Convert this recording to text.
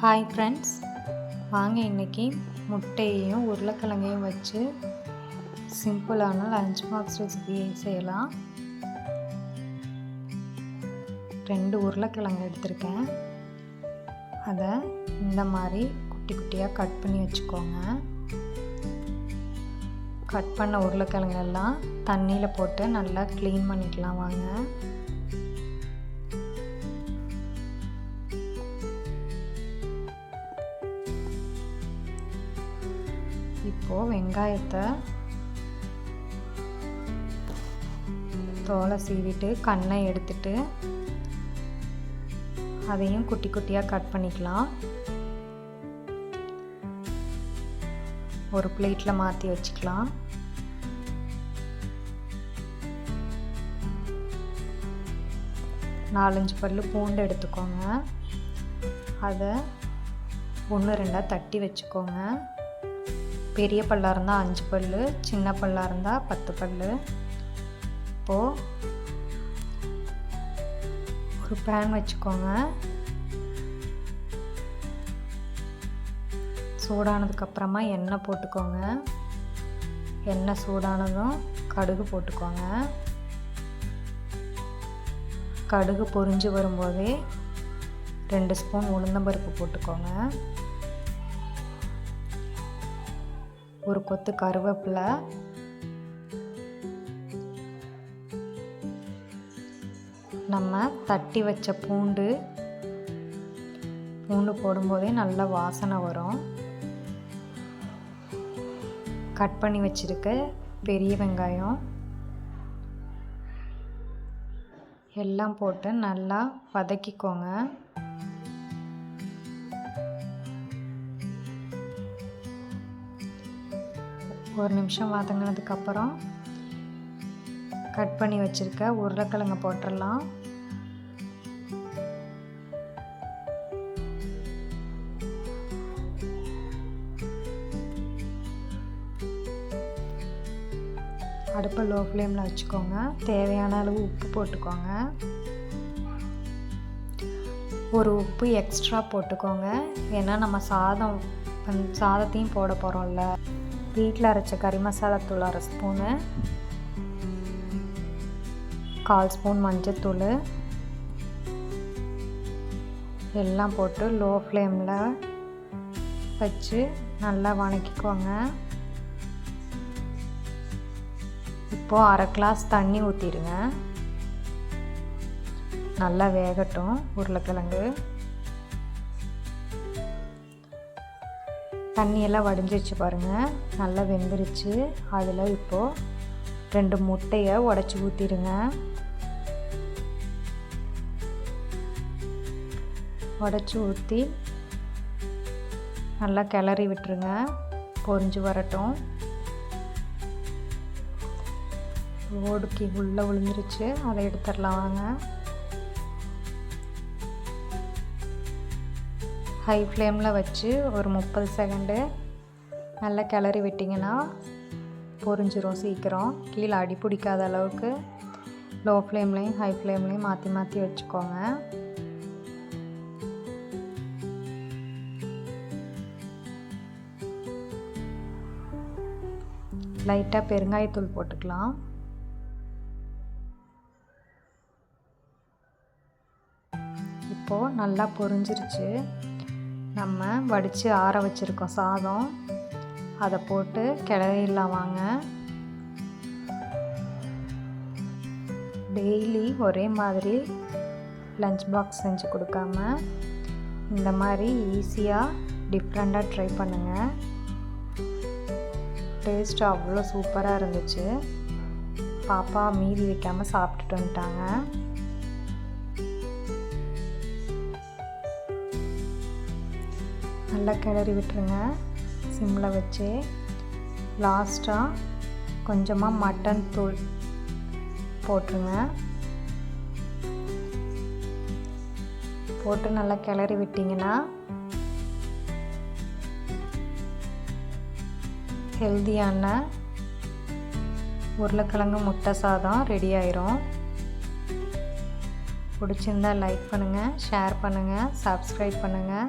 Hi friends வாங்க இன்றைக்கி முட்டையையும் உருளைக்கிழங்கையும் வச்சு சிம்பிளான லஞ்ச் பாக்ஸ் ரெசிபி செய்யலாம். ரெண்டு உருளைக்கிழங்கு எடுத்திருக்கேன். அதை இந்த மாதிரி குட்டி குட்டியாக கட் பண்ணி வச்சுக்கோங்க. கட் பண்ண உருளைக்கிழங்கெல்லாம் தண்ணியில் போட்டு நல்லா க்ளீன் பண்ணிக்கலாம் வாங்க. இப்போது வெங்காயத்தை தோலை சீவிட்டு கண்ணை எடுத்துட்டு அதையும் குட்டி குட்டியாக கட் பண்ணிக்கலாம். ஒரு பிளேட்டில் மாற்றி வச்சுக்கலாம். நாலஞ்சு பல் பூண்டு எடுத்துக்கோங்க. அதை ஒன்று ரெண்டாக தட்டி வச்சுக்கோங்க. பெரிய பல்லாக இருந்தால் அஞ்சு பல் சின்ன பல்லாக இருந்தால் பத்து பல் இப்போது ஒரு பேன் வச்சுக்கோங்க. சூடானதுக்கப்புறமா எண்ணெய் போட்டுக்கோங்க. எண்ணெய் சூடானதும் கடுகு போட்டுக்கோங்க. கடுகு பொரிஞ்சு வரும்போதே ரெண்டு ஸ்பூன் உளுந்தம்பருப்பு போட்டுக்கோங்க. ஒரு கொத்து கருவேப்பிலை. நம்ம தட்டி வச்ச பூண்டு. பூண்டு போடும்போதே நல்ல வாசனை வரும். கட் பண்ணி வச்சுருக்க பெரிய வெங்காயம். எல்லாம் போட்டு நல்லா வதக்கிக்கோங்க. ஒரு நிமிஷம் வதங்கினதுக்கப்புறம் கட் பண்ணி வச்சுருக்க உருளைக்கிழங்க போட்டுடலாம். அடுப்பை லோ ஃப்ளேமில் வச்சுக்கோங்க. தேவையான அளவு உப்பு போட்டுக்கோங்க. ஒரு உப்பு எக்ஸ்ட்ரா போட்டுக்கோங்க. ஏன்னா நம்ம சாதம் சாதத்தையும் போட போகிறோம்ல வீட்டில் அரைச்ச கறி மசாலாத்தூள் அரை ஸ்பூனு கால் ஸ்பூன் மஞ்சத்தூள் எல்லாம் போட்டு லோ ஃப்ளேமில் வச்சு நல்லா வணக்கிக்கோங்க. இப்போது அரை கிளாஸ் தண்ணி ஊற்றிடுங்க நல்லா வேகட்டும் உருளைக்கிழங்கு. தண்ணியெல்லாம் வடிஞ்சிருச்சு பாருங்கள் நல்லா வெந்துருச்சு. அதில் இப்போது ரெண்டு முட்டையை உடச்சி ஊற்றிடுங்க உடச்சி ஊற்றி நல்லா கிளறி விட்டுருங்க. பொறிஞ்சு வரட்டும். ஓடுக்கி உள்ளே விழுந்துருச்சு அதை எடுத்துடலாம் வாங்க ஹை ஃப்ளேமில் வச்சு ஒரு முப்பது செகண்டு நல்லா கிளறி விட்டிங்கன்னா பொரிஞ்சிரும் சீக்கிரம். கீழே அடி பிடிக்காத அளவுக்கு லோ ஃப்ளேம்லேயும் ஹை ஃப்ளேம்லேயும் மாற்றி மாற்றி வச்சுக்கோங்க. லைட்டாக பெருங்காயத்தூள் போட்டுக்கலாம். இப்போது நல்லா பொரிஞ்சிருச்சு. நம்ம வடித்து ஆற வச்சுருக்கோம் சாதம். அதை போட்டு கிளறிடலாம் வாங்க. டெய்லி ஒரே மாதிரி லஞ்ச் பாக்ஸ் செஞ்சு கொடுக்காம இந்த மாதிரி ஈஸியாக டிஃப்ரெண்ட்டாக ட்ரை பண்ணுங்கள் டேஸ்ட் அவ்வளோ சூப்பராக இருந்துச்சு. பாப்பா மீதி வைக்காமல் சாப்பிட்டுட்டு வந்துட்டாங்க. நல்லா கிளறி விட்டுருங்க. சிம்மில் வச்சு லாஸ்ட்டாக கொஞ்சமாக மட்டன் தூள் போட்டுருங்க. போட்டு நல்லா கிளறி விட்டிங்கன்னா ஹெல்தியான உருளைக்கிழங்கு முட்டை சாதம் ரெடி ஆயிரும். பிடிச்சிருந்தா லைக் பண்ணுங்கள் ஷேர் பண்ணுங்கள் சப்ஸ்கிரைப் பண்ணுங்கள்